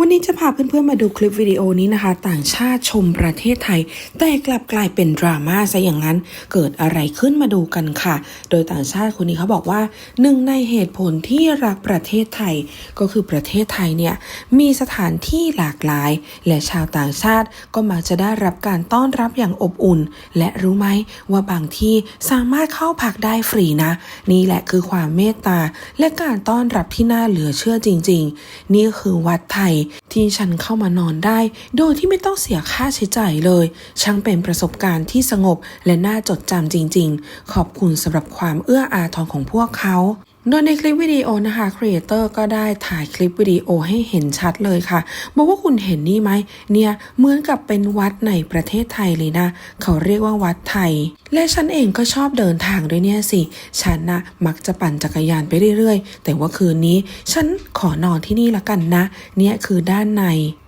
วันนี้จะพาเพื่อนๆมาดูคลิปวิดีโอนี้นะคะ ต่างชาติชมประเทศไทย แต่กลับกลายเป็นดราม่าซะอย่างนั้น เกิดอะไรขึ้นมาดูกันค่ะ โดยต่างชาติคนนี้เขาบอกว่าหนึ่งในเหตุผลที่รักประเทศไทย ก็คือประเทศไทยเนี่ยมีสถานที่หลากหลาย และชาวต่างชาติก็มักจะได้รับการต้อนรับอย่างอบอุ่น และรู้ไหมว่าบางที่สามารถเข้าพักได้ฟรีนะ นี่แหละคือความเมตตาและการต้อนรับที่น่าเหลือเชื่อจริง ๆ นี่คือวัดไทยที่ฉันเข้ามานอนได้ โดยที่ไม่ต้องเสียค่าใช้จ่ายเลย ช่างเป็นประสบการณ์ที่สงบและน่าจดจำจริง ๆ ขอบคุณสำหรับความเอื้ออาทรของพวกเขา โดยในคลิปวิดีโอนะคะครีเอเตอร์ก็ได้ถ่ายคลิปวิดีโอให้เห็นชัดเลยค่ะบอกว่าคุณเห็นนี่ไหมเนี่ยเหมือนกับเป็นวัดในประเทศไทยเลยนะ เขาเรียกว่าวัดไทย และฉันเองก็ชอบเดินทางด้วยเนี่ยสิ ฉันนะมักจะปั่นจักรยานไปเรื่อยๆ แต่ว่าคืนนี้ ฉันขอนอนที่นี่ละกันนะ เนี่ยคือด้านใน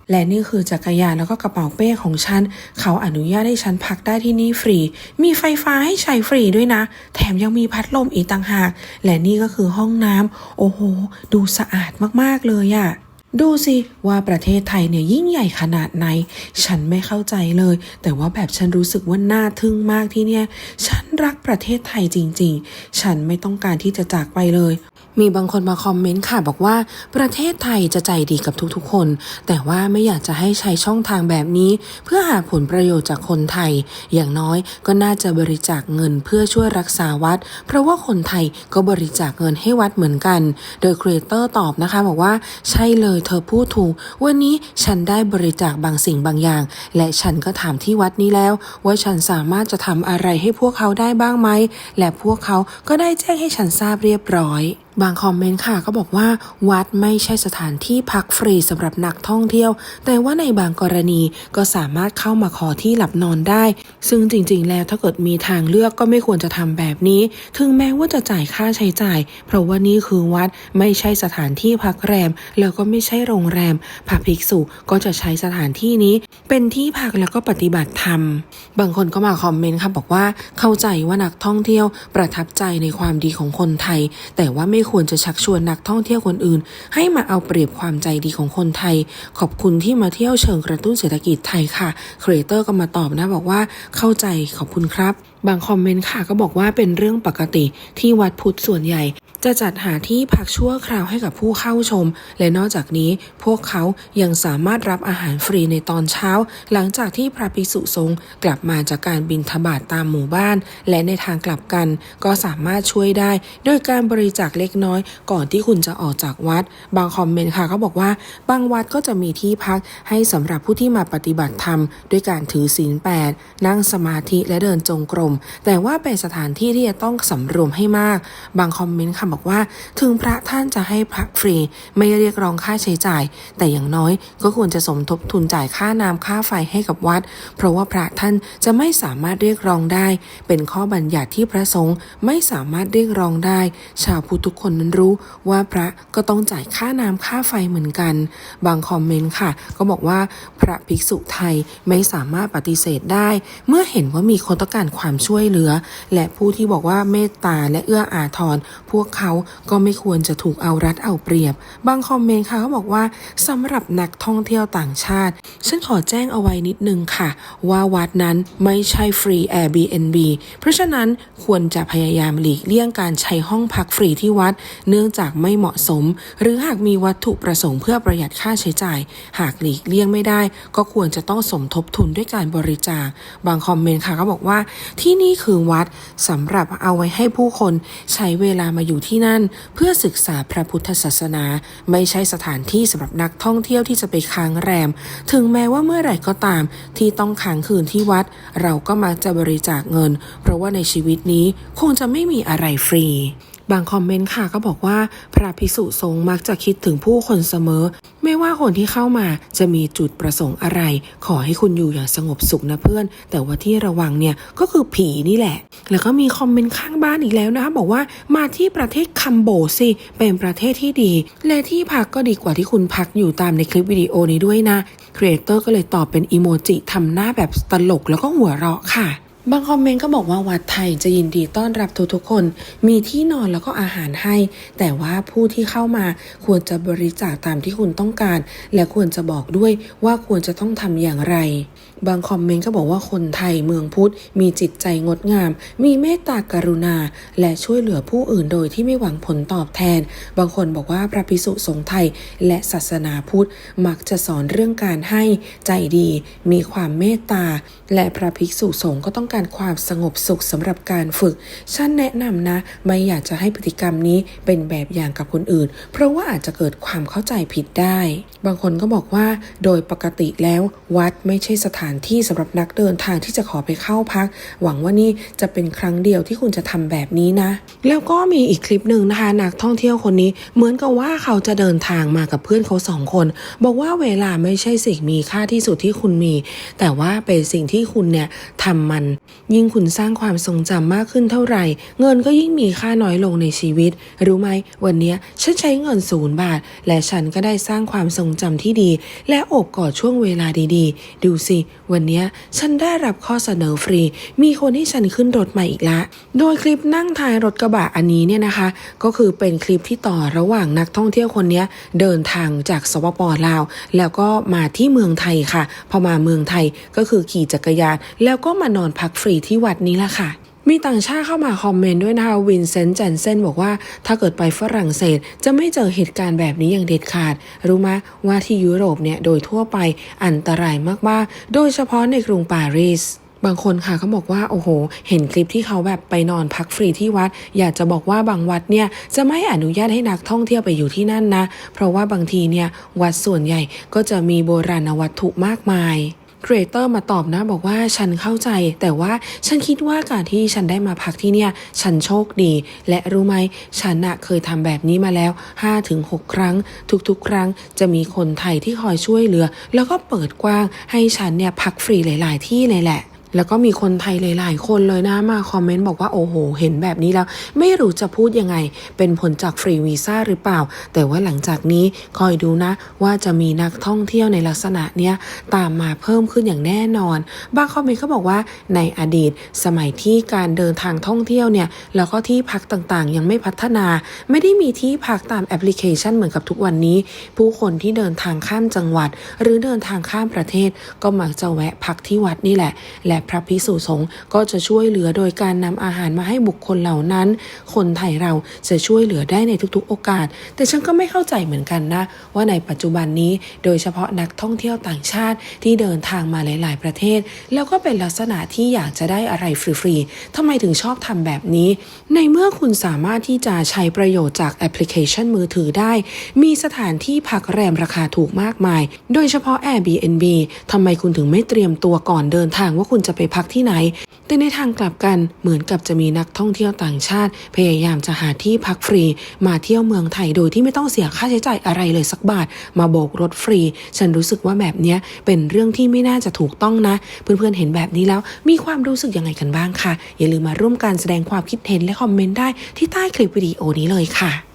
และนี่คือจักรยานแล้วก็กระเป๋าเป้ของฉัน เขาอนุญาตให้ฉันพักได้ที่นี่ฟรี มีไฟฟ้าให้ใช้ฟรีด้วยนะ แถมยังมีพัดลมอีกต่างหาก และนี่ก็คือห้องน้ำโอ้โห ดูสะอาดมากๆเลยอะดูสิว่าประเทศไทยเนี่ยยิ่งใหญ่ขนาดไหน ฉันไม่เข้าใจเลย แต่ว่าแบบฉันรู้สึกว่าน่าทึ่งมากที่เนี่ย ฉันรักประเทศไทยจริง ๆ ฉันไม่ต้องการที่จะจากไปเลย มีบางคนมาคอมเมนต์ค่ะบอกว่า ประเทศไทยจะใจดีกับทุกๆคน แต่ว่าไม่อยากจะให้ใช้ช่องทางแบบนี้ เพื่อหาผลประโยชน์จากคนไทย อย่างน้อยก็น่าจะบริจาคเงินเพื่อช่วยรักษาวัด เพราะว่าคนไทยก็บริจาคเงินให้วัดเหมือนกัน โดยครีเอเตอร์ตอบนะคะบอกว่า ใช่เลยเธอพูดถูก วันนี้ฉันได้บริจาคบางสิ่งบางอย่าง และฉันก็ถามที่วัดนี้แล้ว ว่าฉันสามารถจะทำอะไรให้พวกเขาได้บ้างไหมและพวกเขาก็ได้แจ้งให้ฉันทราบเรียบร้อย บางคอมเมนต์ค่ะก็บอกว่าวัดไม่ใช่สถานที่พักฟรีสำหรับนักท่องเที่ยว แต่ว่าในบางกรณีก็สามารถเข้ามาขอที่หลับนอนได้ ซึ่งจริงๆ แล้วถ้าเกิดมีทางเลือกก็ไม่ควรจะทำแบบนี้ ถึงแม้ว่าจะจ่ายค่าใช้จ่าย เพราะว่านี่คือวัดไม่ใช่สถานที่พักแรม แล้วก็ไม่ใช่โรงแรมพระภิกษุก็จะใช้สถานที่นี้ เป็นที่พักแล้วก็ปฏิบัติธรรม บางคนก็มาคอมเมนต์ค่ะบอกว่าเข้าใจว่านักท่องเที่ยวประทับใจในความดีของคนไทย แต่ว่าไม่ควรจะชักชวนนักท่องเที่ยวคนอื่น ให้มาเอาเปรียบความใจดีของคนไทย ขอบคุณที่มาเที่ยวเชิงกระตุ้นเศรษฐกิจไทยค่ะครีเอเตอร์ก็มาตอบนะบอกว่าเข้าใจขอบคุณครับ บางคอมเมนต์ค่ะก็บอกว่าเป็นเรื่องปกติที่วัดพุทธส่วนใหญ่ จะจัดหาที่พักชั่วคราวให้กับผู้เข้าชม และนอกจากนี้พวกเขายังสามารถรับอาหารฟรีในตอนเช้า หลังจากที่พระภิกษุสงฆ์กลับมาจากการบินทบาทตามหมู่บ้าน และในทางกลับกันก็สามารถช่วยได้โดยการบริจาคเล็กน้อย ก่อนที่คุณจะออกจากวัด บางคอมเมนต์ค่ะก็บอกว่า บางวัดก็จะมีที่พักให้สำหรับผู้ที่มาปฏิบัติธรรม ด้วยการถือศีลแปดนั่งสมาธิและเดินจงกรม แต่ว่าเป็นสถานที่ที่จะต้องสำรวมให้มาก บางคอมเมนต์ค่ะบอกว่า ถึงพระท่านจะให้พักฟรี ไม่เรียกร้องค่าใช้จ่าย แต่อย่างน้อยก็ควรจะสมทบทุนจ่ายค่าน้ำค่าไฟให้กับวัด เพราะว่าพระท่านจะไม่สามารถเรียกร้องได้ เป็นข้อบัญญัติที่พระสงฆ์ไม่สามารถเรียกร้องได้ ชาวพุทธทุกคนนั้นรู้ว่าพระก็ต้องจ่ายค่าน้ำค่าไฟเหมือนกัน บางคอมเมนต์ค่ะ ก็บอกว่าพระภิกษุไทยไม่สามารถปฏิเสธได้ เมื่อเห็นว่ามีคนต้องการความช่วยเหลือ และผู้ที่บอกว่าเมตตาและเอื้ออาทรพวกเขาก็ไม่ควรจะถูกเอารัดเอาเปรียบ บางคอมเมนต์ค่ะเขาบอกว่าสำหรับนักท่องเที่ยวต่างชาติ ฉันขอแจ้งเอาไว้นิดนึงค่ะ ว่าวัดนั้นไม่ใช่ฟรี Airbnb เพราะฉะนั้นควรจะพยายามหลีกเลี่ยงการใช้ห้องพักฟรีที่วัด เนื่องจากไม่เหมาะสม หรือหากมีวัตถุประสงค์เพื่อประหยัดค่าใช้จ่าย หากหลีกเลี่ยงไม่ได้ ก็ควรจะต้องสมทบทุนด้วยการบริจาค บางคอมเมนต์ค่ะก็บอกว่า ที่นี่คือวัดสำหรับเอาไว้ให้ผู้คนใช้เวลามาอยู่ที่นั่น เพื่อศึกษาพระพุทธศาสนา ไม่ใช่สถานที่สำหรับนักท่องเที่ยวที่จะไปค้างแรม ถึงแม้ว่าเมื่อไหร่ก็ตาม ที่ต้องค้างคืนที่วัด เราก็มักจะบริจาคเงิน เพราะว่าในชีวิตนี้คงจะไม่มีอะไรฟรีบางคอมเมนต์ค่ะก็บอกว่า พระภิกษุสงฆ์มักจะคิดถึงผู้คนเสมอ ไม่ว่าคนที่เข้ามาจะมีจุดประสงค์อะไร ขอให้คุณอยู่อย่างสงบสุขนะเพื่อน แต่ว่าที่ระวังเนี่ยก็คือผีนี่แหละ แล้วก็มีคอมเมนต์ข้างบ้านอีกแล้วนะคะบอกว่ามาที่ประเทศคัมโบสิเป็นประเทศที่ดี และที่พักก็ดีกว่าที่คุณพักอยู่ตามในคลิปวิดีโอนี้ด้วยนะครีเอเตอร์ก็เลยตอบเป็นอีโมจิทำหน้าแบบตลกแล้วก็หัวเราะค่ะ บางคอมเมนต์ก็บอกว่าวัดไทยจะยินดีต้อนรับทุกๆคน มีที่นอนแล้วก็อาหารให้ แต่ว่าผู้ที่เข้ามาควรจะบริจาคตามที่คุณต้องการ และควรจะบอกด้วยว่าควรจะต้องทำอย่างไร บางคอมเมนต์ก็บอกว่าคนไทยเมืองพุทธ มีจิตใจงดงาม มีเมตตากรุณา และช่วยเหลือผู้อื่นโดยที่ไม่หวังผลตอบแทน บางคนบอกว่าพระภิกษุสงฆ์ไทย และศาสนาพุทธ มักจะสอนเรื่องการให้ใจดี มีความเมตตา และพระภิกษุสงฆ์ก็ต้องการความสงบสุขสำหรับการฝึก ฉันแนะนำนะ ไม่อยากจะให้พฤติกรรมนี้เป็นแบบอย่างกับคนอื่น เพราะว่าอาจจะเกิดความเข้าใจผิดได้ บางคนก็บอกว่า โดยปกติแล้ววัดไม่ใช่สถานที่สำหรับนักเดินทางที่จะขอไปเข้าพัก หวังว่านี่จะเป็นครั้งเดียวที่คุณจะทำแบบนี้นะ แล้วก็มีอีกคลิปหนึ่งนะคะนักท่องเที่ยวคนนี้เหมือนกับว่าเขาจะเดินทางมากับเพื่อนเขาสองคน บอกว่าเวลาไม่ใช่สิ่งมีค่าที่สุดที่คุณมี แต่ว่าเป็นสิ่งที่คุณเนี่ยทำมันยิ่งคุณสร้างความทรงจำมากขึ้นเท่าไหร่ เงินก็ยิ่งมีค่าน้อยลงในชีวิต รู้ไหม วันนี้ฉันใช้เงินศูนย์บาท และฉันก็ได้สร้างความทรงจำที่ดี และอบกอดช่วงเวลาดีๆ ดูสิ วันนี้ฉันได้รับข้อเสนอฟรี มีคนให้ฉันขึ้นรถใหม่อีกละ โดยคลิปนั่งท้ายรถกระบะอันนี้เนี่ยนะคะ ก็คือเป็นคลิปที่ต่อระหว่างนักท่องเที่ยวคนนี้เดินทางจากสปปลาว แล้วก็มาที่เมืองไทยค่ะ พอมาเมืองไทยก็คือขี่จักรยานแล้วก็มานอนพักฟรีที่วัดนี้ละค่ะมีต่างชาติเข้ามาคอมเมนต์ด้วยนะคะวินเซนต์แจนเซนบอกว่าถ้าเกิดไปฝรั่งเศส จะไม่เจอเหตุการณ์แบบนี้อย่างเด็ดขาด รู้ไหมว่าที่ยุโรปเนี่ยโดยทั่วไปอันตรายมากๆ โดยเฉพาะในกรุงปารีสบางคนค่ะเขาบอกว่าโอ้โห เห็นคลิปที่เขาแบบไปนอนพักฟรีที่วัด อยากจะบอกว่าบางวัดเนี่ยจะไม่อนุญาตให้นักท่องเที่ยวไปอยู่ที่นั่นนะ เพราะว่าบางทีเนี่ยวัดส่วนใหญ่ก็จะมีโบราณวัตถุมากมาย ครีเอเตอร์มาตอบนะบอกว่าฉันเข้าใจ แต่ว่าฉันคิดว่าการที่ฉันได้มาพักที่เนี่ย ฉันโชคดี และรู้ไหมฉันนะเคยทำแบบนี้มาแล้ว 5-6 ครั้ง ทุกๆ ครั้งจะมีคนไทยที่คอยช่วยเหลือ แล้วก็เปิดกว้างให้ฉันเนี่ยพักฟรีหลาย ๆ ที่เลยแหละ แล้วก็มีคนไทยหลาย ๆ คนเลยนะมาคอมเมนต์บอกว่าโอ้โห เห็นแบบนี้แล้ว ไม่รู้จะพูดยังไง เป็นผลจากฟรีวีซ่าหรือเปล่า แต่ว่าหลังจากนี้คอยดูนะ ว่าจะมีนักท่องเที่ยวในลักษณะเนี้ยตามมาเพิ่มขึ้นอย่างแน่นอน บางคอมเมนต์เขาบอกว่าในอดีตสมัยที่การเดินทางท่องเที่ยวเนี่ยแล้วก็ที่พักต่าง ๆ ยังไม่พัฒนา ไม่ได้มีที่พักตามแอปพลิเคชันเหมือนกับทุกวันนี้ ผู้คนที่เดินทางข้ามจังหวัด หรือเดินทางข้ามประเทศ ก็มักจะแวะพักที่วัดนี่แหละและพระภิกษุสงฆ์ก็จะช่วยเหลือโดยการนำอาหารมาให้บุคคลเหล่านั้น คนไทยเราจะช่วยเหลือได้ในทุกๆ โอกาส แต่ฉันก็ไม่เข้าใจเหมือนกันนะ ว่าในปัจจุบันนี้โดยเฉพาะนักท่องเที่ยวต่างชาติที่เดินทางมาหลาย ๆ ประเทศ แล้วก็เป็นลักษณะที่อยากจะได้อะไรฟรีๆทำไมถึงชอบทำแบบนี้ ในเมื่อคุณสามารถที่จะใช้ประโยชน์จากแอปพลิเคชันมือถือได้ มีสถานที่พักแรมราคาถูกมากมาย โดยเฉพาะ Airbnb ทำไมคุณถึงไม่เตรียมตัวก่อนเดินทางว่าคุณจะไปพักที่ไหน แต่ในทางกลับกันเหมือนกับจะมีนักท่องเที่ยวต่างชาติ พยายามจะหาที่พักฟรี มาเที่ยวเมืองไทยโดยที่ไม่ต้องเสียค่าใช้จ่ายอะไรเลยสักบาท มาโบกรถฟรี ฉันรู้สึกว่าแบบนี้เป็นเรื่องที่ไม่น่าจะถูกต้องนะ เพื่อนๆเห็นแบบนี้แล้วมีความรู้สึกยังไงกันบ้างคะอย่าลืมมาร่วมกันแสดงความคิดเห็นและคอมเมนต์ได้ที่ใต้คลิปวิดีโอนี้เลยค่ะ